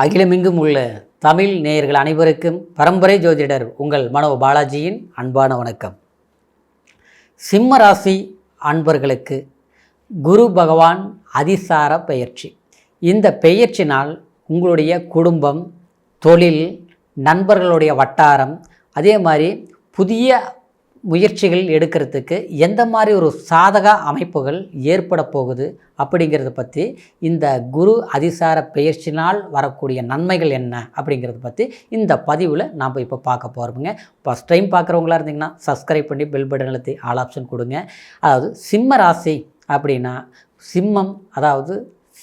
அகிலமெங்கும் உள்ள தமிழ் நேயர்கள் அனைவருக்கும் பரம்பரை ஜோதிடர் உங்கள் மனோ பாலாஜியின் அன்பான வணக்கம். சிம்ம ராசி அன்பர்களுக்கு குரு பகவான் அதிசார பெயர்ச்சி. இந்த பெயர்ச்சினால் உங்களுடைய குடும்பம் தொழில் நண்பர்களுடைய வட்டாரம் அதே மாதிரி புதிய முயற்சிகள் எடுக்கிறதுக்கு எந்த மாதிரி ஒரு சாதக அமைப்புகள் ஏற்பட போகுது அப்படிங்கிறத பற்றி இந்த குரு அதிசார பெயர்ச்சினால் வரக்கூடிய நன்மைகள் என்ன அப்படிங்கிறத பற்றி இந்த பதிவில் நாம் இப்போ பார்க்க போகிறோமுங்க ஃபஸ்ட் டைம் பார்க்குறவங்களா இருந்தீங்கன்னா சப்ஸ்கிரைப் பண்ணி பெல் பட்டன் அழுத்தி ஆல் ஆப்ஷன் கொடுங்க. அதாவது சிம்ம ராசி அப்படின்னா சிம்மம் அதாவது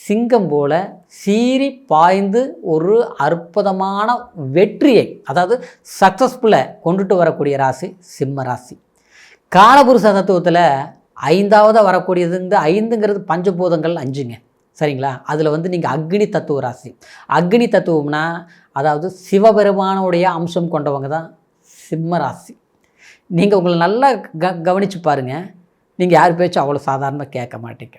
சிங்கம் போல சீறி பாய்ந்து ஒரு அற்புதமான வெற்றியை அதாவது சக்ஸஸ்ஃபுல்லை கொண்டுட்டு வரக்கூடிய ராசி சிம்ம ராசி. காலபுருஷ தத்துவத்தில் ஐந்தாவது வரக்கூடியது இந்த ஐந்துங்கிறது பஞ்சபூதங்கள் அஞ்சுங்க. சரிங்களா? அதில் வந்து நீங்கள் அக்னி தத்துவ ராசி. அக்னி தத்துவம்னா அதாவது சிவபெருமானுடைய அம்சம் கொண்டவங்க தான் சிம்ம ராசி. நீங்கள் உங்களை நல்லா க கவனித்து பாருங்கள் நீங்கள் யார் பேச்சும் அவ்வளோ சாதாரணமாக கேட்க மாட்டீங்க.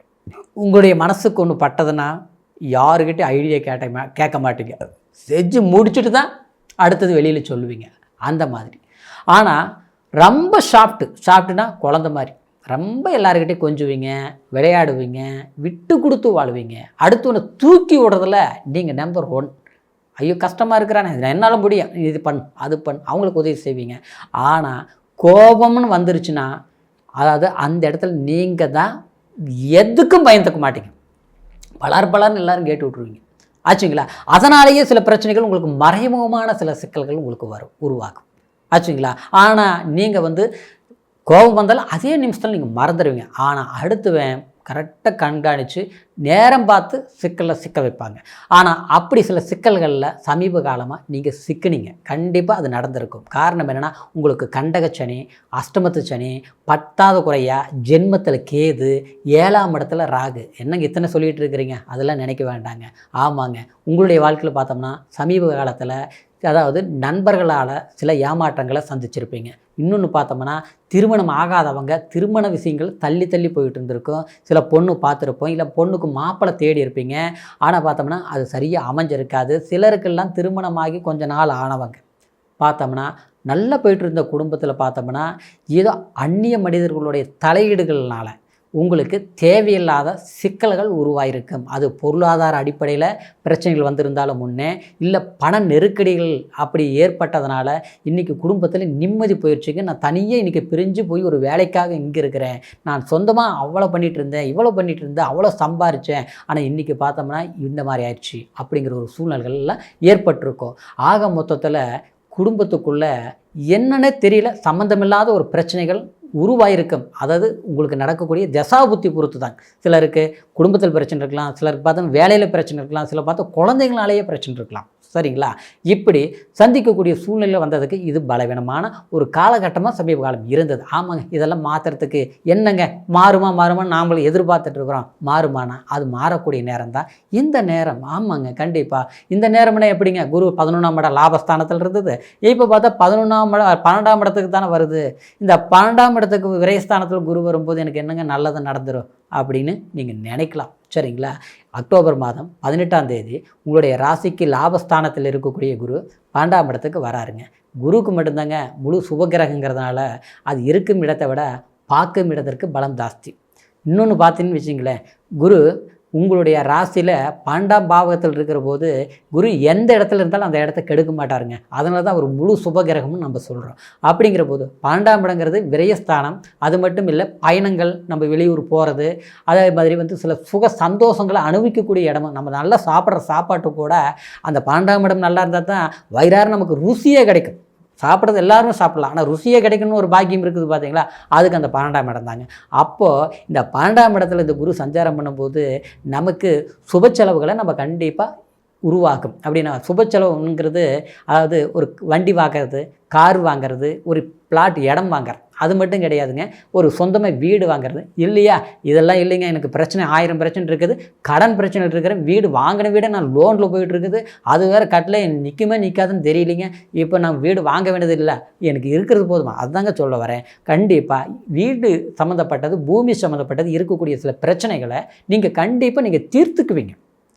உங்களுடைய மனசுக்கு ஒன்று பட்டதுன்னா யாருக்கிட்டே ஐடியா கேட்ட மா- கேட்க மாட்டீங்க. செஞ்சு முடிச்சுட்டு தான் அடுத்தது வெளியில் சொல்லுவீங்க. அந்த மாதிரி. ஆனால் ரொம்ப சாஃப்ட்டு சாஃப்ட்டுனா குழந்த மாதிரி. ரொம்ப எல்லாருக்கிட்டையும் கொஞ்சுவீங்க விளையாடுவீங்க விட்டு கொடுத்து வாழ்வீங்க. அடுத்து ஒன்று தூக்கி விடுறதுல நீங்கள் நம்பர் ஒன் ஐயோ கஷ்டமாக இருக்கிறானே. இதில் என்னால் முடியும். இது பண் அது பண் அவங்களுக்கு உதவி செய்வீங்க. ஆனால் கோபம்னு வந்துருச்சுன்னா அதாவது அந்த இடத்துல நீங்கள் தான் எதுக்கும் பயந்துக்க மாட்டீங்க. பலர் பலர்னு எல்லாரும் கேட்டு விட்ருவீங்க ஆச்சுங்களா? அதனாலேயே சில பிரச்சனைகள் உங்களுக்கு மறைமுகமான சில சிக்கல்கள் உங்களுக்கு வரும் உருவாகும் ஆச்சுங்களா? ஆனால் நீங்கள் வந்து கோபம் வந்தாலும் அதே நிமிஷத்தில் நீங்கள் மறந்துடுவீங்க ஆனால் அடுத்துவேன் கரெக்டாக கண்காணித்து நேரம் பார்த்து சிக்கலில் சிக்க வைப்பாங்க. ஆனால் அப்படி சில சிக்கல்களில் சமீப காலமாக நீங்கள் சிக்கினீங்க. கண்டிப்பாக அது நடந்திருக்கும். காரணம் என்னென்னா உங்களுக்கு கண்டக சனி அஷ்டமத்து சனி பத்தாவது குறையா ஜென்மத்தில் கேது ஏழாம் இடத்துல ராகு. என்னங்க இத்தனை சொல்லிகிட்டு இருக்கிறீங்க? அதெல்லாம் நினைக்க வேண்டாங்க. ஆமாங்க. உங்களுடைய வாழ்க்கையில் பார்த்தோம்னா சமீப காலத்தில் அதாவது நண்பர்களால் சில ஏமாற்றங்களை சந்திச்சிருப்பீங்க. இன்னொன்று பார்த்தோம்னா திருமணம் ஆகாதவங்க திருமண விஷயங்கள் தள்ளி தள்ளி போயிட்டு இருந்திருக்கும் சில பொண்ணு பார்த்துருப்போம். இல்லை பொண்ணுக்கு மாப்பிள்ளை தேடி இருப்பீங்க. ஆனால் பார்த்தோம்னா அது சரியாக அமைஞ்சிருக்காது. சிலருக்கெல்லாம் திருமணமாகி கொஞ்ச நாள் ஆனவங்க. பார்த்தோம்னா நல்லா போயிட்டு இருந்த குடும்பத்தில் பார்த்தோம்னா ஏதோ அந்நிய மனிதர்களுடைய தலையீடுகள்னால உங்களுக்கு தேவையில்லாத சிக்கல்கள் உருவாயிருக்கும். அது பொருளாதார அடிப்படையில் பிரச்சனைகள் வந்திருந்தாலும் முன்னே இல்லை பண நெருக்கடிகள் அப்படி ஏற்பட்டதுனால இன்றைக்கி குடும்பத்தில் நிம்மதி போயிடுச்சுங்க நான் தனியாக இன்றைக்கி பிரிஞ்சு போய் ஒரு வேலைக்காக இங்கே இருக்கிறேன். நான் சொந்தமாக அவ்வளோ பண்ணிகிட்டு இருந்தேன் இவ்வளோ பண்ணிகிட்டு இருந்தேன் அவ்வளோ சம்பாரித்தேன் ஆனால் இன்றைக்கி பார்த்தோம்னா இந்த மாதிரி ஆயிடுச்சு அப்படிங்கிற ஒரு சூழ்நிலைகள்லாம் ஏற்பட்டிருக்கும். ஆக மொத்தத்தில் குடும்பத்துக்குள்ளே என்னன்னே தெரியல. சம்மந்தமில்லாத ஒரு பிரச்சனைகள் உருவாயிருக்கும். அதாவது உங்களுக்கு நடக்கக்கூடிய தசாபுத்தி பொறுத்து தான் சிலருக்கு குடும்பத்தில் பிரச்சனை இருக்கலாம் சிலருக்கு பார்த்தா வேலையில் பிரச்சனை இருக்கலாம் சிலர் பார்த்தா குழந்தைங்களாலேயே பிரச்சனை இருக்கலாம். சரிங்களா? இப்படி சந்திக்கக்கூடிய சூழ்நிலை வந்ததுக்கு இது பலவீனமான ஒரு காலகட்டமாக சமீப காலம் இருந்தது. ஆமாங்க இதெல்லாம் மாற்றுறதுக்கு என்னங்க? மாறுமா மாறுமா நாமளும் எதிர்பார்த்துட்டு இருக்கிறோம். மாறுமானா அது மாறக்கூடிய நேரம் தான் இந்த நேரம் ஆமாங்க கண்டிப்பாக இந்த நேரம்னா எப்படிங்க? குரு பதினொன்றாம் இடம் லாபஸ்தானத்தில் இருந்தது. இப்போ பார்த்தா பதினொன்றாம் இடம் பன்னெண்டாம் இடத்துக்கு தானே வருது. இந்த பன்னெண்டாம் இடத்துக்கு விரயஸ்தானத்தில் குரு வரும்போது எனக்கு என்னங்க நல்லது நடந்துடும் அப்படின்னு நீங்கள் நினைக்கலாம். சரிங்களா? அக்டோபர் மாதம் பதினெட்டாம் தேதி உங்களுடைய ராசிக்கு லாபஸ்தானத்தில் இருக்கக்கூடிய குரு பன்னெண்டாம் இடத்துக்கு வராருங்க. குருவுக்கு மட்டும்தாங்க முழு சுபகிரகங்கிறதுனால அது இருக்கும் இடத்தை விட பார்க்கும் இடத்திற்கு பலம் ஜாஸ்தி. இன்னொன்று பார்த்தீங்கன்னு வச்சிங்களேன் குரு உங்களுடைய ராசியில் பன்னெண்டாம் பாவகத்தில் இருக்கிற போது குரு எந்த இடத்துல இருந்தாலும் அந்த இடத்த கெடுக்க மாட்டாருங்க. அதனால தான் ஒரு முழு சுபகிரகம்னு நம்ம சொல்கிறோம் அப்படிங்கிற போது பன்னெண்டாம் இடங்கிறது விரயஸ்தானம். அது மட்டும் இல்லை பயணங்கள் நம்ம வெளியூர் போகிறது அதே மாதிரி வந்து சில சுக சந்தோஷங்களை அனுபவிக்கக்கூடிய இடமும் நம்ம நல்லா சாப்பிட்ற சாப்பாட்டு கூட அந்த பன்னெண்டாம் இடம் நல்லா இருந்தால் தான் வயிறாறு நமக்கு ருசியே கிடைக்கும். சாப்பிட்றது எல்லாருமே சாப்பிட்லாம். ஆனால் ருசியே கிடைக்கணும்னு ஒரு பாக்கியம் இருக்குது பார்த்தீங்களா அதுக்கு அந்த பன்னெண்டாம் இடம் தாங்க. அப்போது இந்த பன்னெண்டாம் இடத்துல இந்த குரு சஞ்சாரம் பண்ணும்போது நமக்கு சுப செலவுகளை நம்ம கண்டிப்பாக உருவாக்கும். அப்படின்னா சுப செலவுங்கிறது அதாவது ஒரு வண்டி வாங்குறது கார் வாங்குறது ஒரு பிளாட் இடம் வாங்குறது. அது மட்டும் கிடையாதுங்க. ஒரு சொந்தமாக வீடு வாங்குறது. இல்லையா? இதெல்லாம் இல்லைங்க. எனக்கு பிரச்சனை ஆயிரம் பிரச்சனை இருக்குது. கடன் பிரச்சனை இருக்கிற வீடு வாங்கின வீடை நான் லோனில் போயிட்டு இருக்குது. அது வேறு கட்டில் நிற்குமே நிற்காதுன்னு தெரியலைங்க. இப்போ நான் வீடு வாங்க வேண்டியது இல்லை. எனக்கு இருக்கிறது போதுமா? அதுதாங்க சொல்ல வரேன். கண்டிப்பாக வீடு சம்மந்தப்பட்டது பூமி சம்மந்தப்பட்டது இருக்கக்கூடிய சில பிரச்சனைகளை நீங்கள் கண்டிப்பாக நீங்கள் தீர்த்துக்குவீங்க.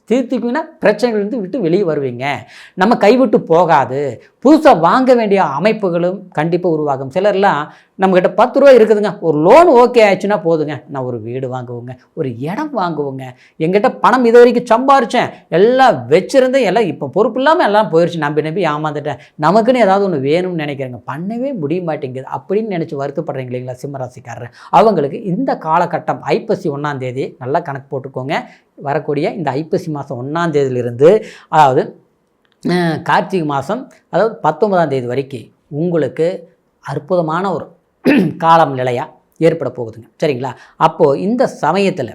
தீர்த்துக்குன்னா பிரச்சனைகள்லேருந்து விட்டு வெளியே வருவீங்க. நம்ம கைவிட்டு போகாது. புதுசாக வாங்க வேண்டிய அமைப்புகளும் கண்டிப்பாக உருவாகும். சிலர்லாம் நம்மக்கிட்ட பத்து ரூபா இருக்குதுங்க. ஒரு லோன் ஓகே ஆச்சுன்னா போதுங்க. நான் ஒரு வீடு வாங்குவோங்க. ஒரு இடம் வாங்குவோங்க. எங்கிட்ட பணம் இது வரைக்கும் சம்பாரிச்சேன். எல்லாம் வச்சுருந்தேன். எல்லாம் இப்போ பொறுப்பு இல்லாமல் எல்லாம் போயிடுச்சு நம்பி நம்பி ஏமாந்துட்டேன். நமக்குன்னு ஏதாவது ஒன்று வேணும்னு நினைக்கிறேங்க. பண்ணவே முடிய மாட்டேங்குது. அப்படின்னு நினச்சி வருத்தப்படுறீங்க இல்லைங்களா சிம்மராசிக்காரர்? அவங்களுக்கு இந்த காலகட்டம் ஐப்பசி ஒன்றாந்தேதி நல்லா கணக்கு போட்டுக்கோங்க. வரக்கூடிய இந்த ஐப்பசி மாதம் ஒன்றாந்தேதியிலிருந்து அதாவது கார்த்திகை மாதம் அதாவது பத்தொன்பதாம் தேதி வரைக்கும் உங்களுக்கு அற்புதமான ஒரு காலம் நிலையாக ஏற்பட போகுதுங்க. சரிங்களா? அப்போது இந்த சமயத்தில்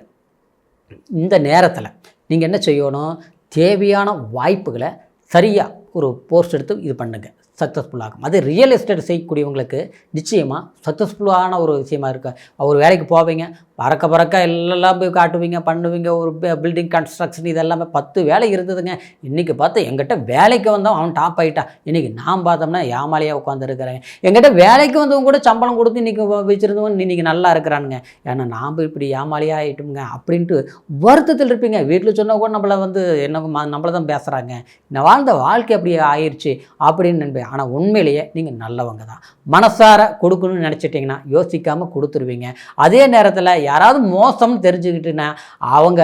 இந்த நேரத்தில் நீங்கள் என்ன செய்யணும்? தேவையான வாய்ப்புகளை சரியாக ஒரு போஸ்ட் எடுத்து இது பண்ணுங்கள் சக்ஸஸ்ஃபுல் ஆகும். அது ரியல் எஸ்டேட் செய்யக்கூடியவங்களுக்கு நிச்சயமாக சக்ஸஸ்ஃபுல்லான ஒரு விஷயமா இருக்கு. ஒரு வேலைக்கு போவீங்க பறக்க பறக்க எல்லாம் போய் காட்டுவீங்க பண்ணுவீங்க ஒரு பில்டிங் கன்ஸ்ட்ரக்ஷன் இதெல்லாமே பத்து வேலை இருந்ததுங்க. இன்றைக்கி பார்த்து எங்கிட்ட வேலைக்கு வந்தவன் அவன் டாப் ஆகிட்டான் இன்றைக்கி நான் பார்த்தோம்னா ஏமாலையாக உட்காந்துருக்கிறேன் எங்கிட்ட வேலைக்கு வந்தவங்க கூட சம்பளம் கொடுத்து இன்றைக்கி வச்சுருந்தவன் இன்றைக்கி நல்லா இருக்கிறானுங்க. ஏன்னா நாம் இப்படி ஏமாலியாக ஆகிட்டோங்க அப்படின்ட்டு வருத்தத்தில் இருப்பீங்க. வீட்டில் சொன்னால் கூட நம்மளை வந்து என்ன நம்மளை தான் பேசுகிறாங்க நான் வாழ்ந்த வாழ்க்கை அப்படி ஆயிடுச்சு அப்படின்னு நண்பே ஆனால் உண்மையிலேயே நீங்கள் நல்லவங்க தான். மனசார கொடுக்கணும்னு நினச்சிட்டிங்கன்னா யோசிக்காமல் கொடுத்துருவீங்க. அதே நேரத்தில் யாராவது மோசம்னு தெரிஞ்சுக்கிட்டுன்னா அவங்க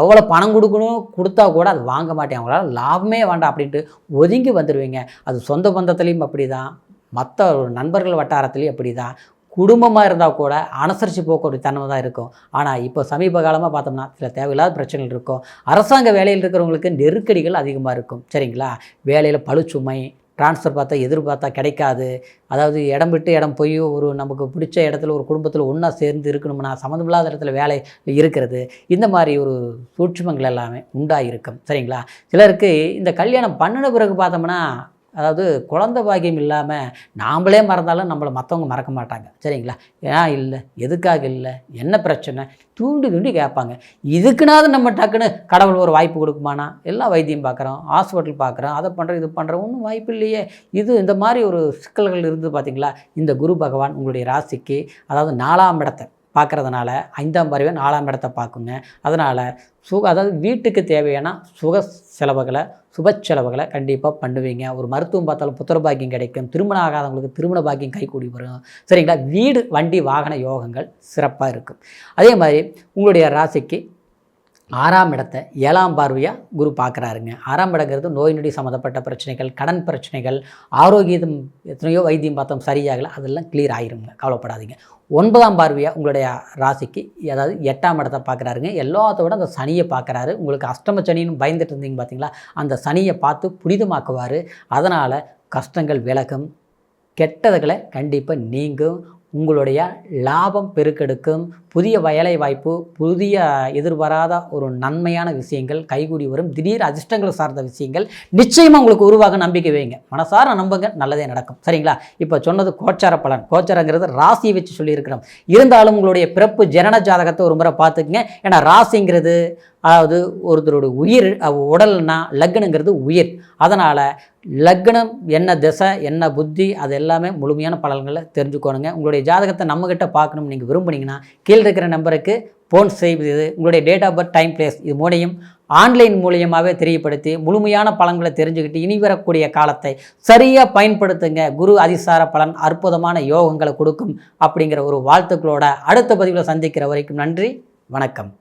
எவ்வளோ பணம் கொடுக்கணும் கொடுத்தா கூட அது வாங்க மாட்டேன். அவங்களால லாபமே வேண்டாம் அப்படின்ட்டு ஒதுங்கி வந்துடுவீங்க அது சொந்த பந்தத்துலேயும் அப்படி தான் மற்ற நண்பர்கள் வட்டாரத்துலேயும் அப்படி தான் குடும்பமாக இருந்தால் கூட அனுசரித்து போகக்கூடிய தன்மை தான் இருக்கும். ஆனால் இப்போ சமீப காலமாக பார்த்தோம்னா சில தேவையில்லாத பிரச்சனைகள் இருக்கும். அரசாங்க வேலையில் இருக்கிறவங்களுக்கு நெருக்கடிகள் அதிகமாக இருக்கும். சரிங்களா? வேலையில் பழுச்சுமை ட்ரான்ஸ்ஃபர் பார்த்தா எதிர்பார்த்தா கிடைக்காது. அதாவது இடம் விட்டு இடம் போய் ஒரு நமக்கு பிடிச்ச இடத்துல ஒரு குடும்பத்தில் ஒன்றா சேர்ந்து இருக்கணும்னா சம்மந்தமில்லாத இடத்துல வேலை இருக்கிறது இந்த மாதிரி ஒரு சூட்சமங்கள் எல்லாமே உண்டாக இருக்கும் சரிங்களா? சிலருக்கு இந்த கல்யாணம் பண்ணின பிறகு பார்த்தோம்னா அதாவது குழந்தை பாக்கியம் இல்லாமல் நாமளே மறந்தாலும் நம்மளை மற்றவங்க மறக்க மாட்டாங்க. சரிங்களா? ஏன் இல்லை? எதுக்காக இல்லை? என்ன பிரச்சனை? தூண்டி தூண்டி கேட்பாங்க. இதுக்குனாவது நம்ம டக்குன்னு கடவுள் ஒரு வாய்ப்பு கொடுக்குமானா எல்லாம் வைத்தியம் பார்க்குறோம் ஹாஸ்பிட்டல் பார்க்குறோம் அதை பண்ணுறோம் இது பண்ணுறோம் ஒன்றும் வாய்ப்பு இல்லையே. இது இந்த மாதிரி ஒரு சிக்கல்கள் இருந்து பார்த்தீங்களா? இந்த குரு பகவான் உங்களுடைய ராசிக்கு அதாவது நாலாம் இடத்தை பார்க்குறதுனால ஐந்தாம் பறவை நாலாம் இடத்தை பார்க்குங்க. அதனால் சுக அதாவது வீட்டுக்கு தேவையான சுக செலவுகளை சுப செலவுகளை கண்டிப்பாக பண்ணுவீங்க. ஒரு மருத்துவம் பார்த்தாலும் புத்திர பாக்கியம் கிடைக்கும். திருமணம் ஆகாதவங்களுக்கு திருமண பாக்கியம் கைகூடி வரும். சரிங்களா? வீடு வண்டி வாகன யோகங்கள் சிறப்பாக இருக்கும். அதே மாதிரி உங்களுடைய ராசிக்கு ஆறாம் இடத்தை ஏழாம் பார்வையாக குரு பார்க்குறாருங்க. ஆறாம் இடங்கிறது நோய் நொடி சம்மந்தப்பட்ட பிரச்சனைகள் கடன் பிரச்சனைகள் ஆரோக்கியம் எத்தனையோ வைத்தியம் பார்த்தோம் சரியாகலை அதெல்லாம் கிளியர் ஆயிருங்க கவலைப்படாதீங்க. ஒன்பதாம் பார்வையாக உங்களுடைய ராசிக்கு அதாவது எட்டாம் இடத்தை பார்க்குறாருங்க. எல்லாத்தோட அந்த சனியை பார்க்குறாரு. உங்களுக்கு அஷ்டம சனின்னு பயந்துட்டு இருந்தீங்க பார்த்தீங்களா? அந்த சனியை பார்த்து புனிதமாக்குவார். அதனால் கஷ்டங்கள் விலகும் கெட்டதுகளை கண்டிப்பாக நீங்கும். உங்களுடைய லாபம் பெருக்கெடுக்கும் புதிய வயலை வாய்ப்பு புதிய எதிர்பாராத ஒரு நன்மையான விஷயங்கள் கைகூடி வரும் திடீர் அதிர்ஷ்டங்கள் சார்ந்த விஷயங்கள் நிச்சயமாக உங்களுக்கு உருவாக நம்பிக்கை வைங்க. மனசார நம்புங்க நல்லதே நடக்கும். சரிங்களா? இப்போ சொன்னது கோச்சார பலன். கோச்சாரங்கிறது ராசியை வச்சு சொல்லியிருக்கிறோம். இருந்தாலும் உங்களுடைய பிறப்பு ஜனன ஜாதகத்தை ஒரு முறை பார்த்துக்குங்க. ஏன்னா ராசிங்கிறது அதாவது ஒருத்தரோட உயிர் உடல்னா லக்னங்கிறது உயிர். அதனால் லக்னம் என்ன திசை என்ன புத்தி அது எல்லாமே முழுமையான பலன்களை தெரிஞ்சுக்கோணுங்க. உங்களுடைய ஜாதகத்தை நம்மக்கிட்ட பார்க்கணும்னு நீங்கள் விரும்புனீங்கன்னா கீழே இருக்கிற நம்பருக்கு ஃபோன் செய்வது உங்களுடைய date of birth time place இது மூலையும் ஆன்லைன் மூலியமாகவே தெரியப்படுத்தி முழுமையான பலன்களை தெரிஞ்சுக்கிட்டு இனி வரக்கூடிய காலத்தை சரியாக பயன்படுத்துங்க. குரு அதிசார பலன் அற்புதமான யோகங்களை கொடுக்கும் அப்படிங்கிற ஒரு வாழ்த்துக்களோட அடுத்த பதிவில் சந்திக்கிற வரைக்கும் நன்றி வணக்கம்.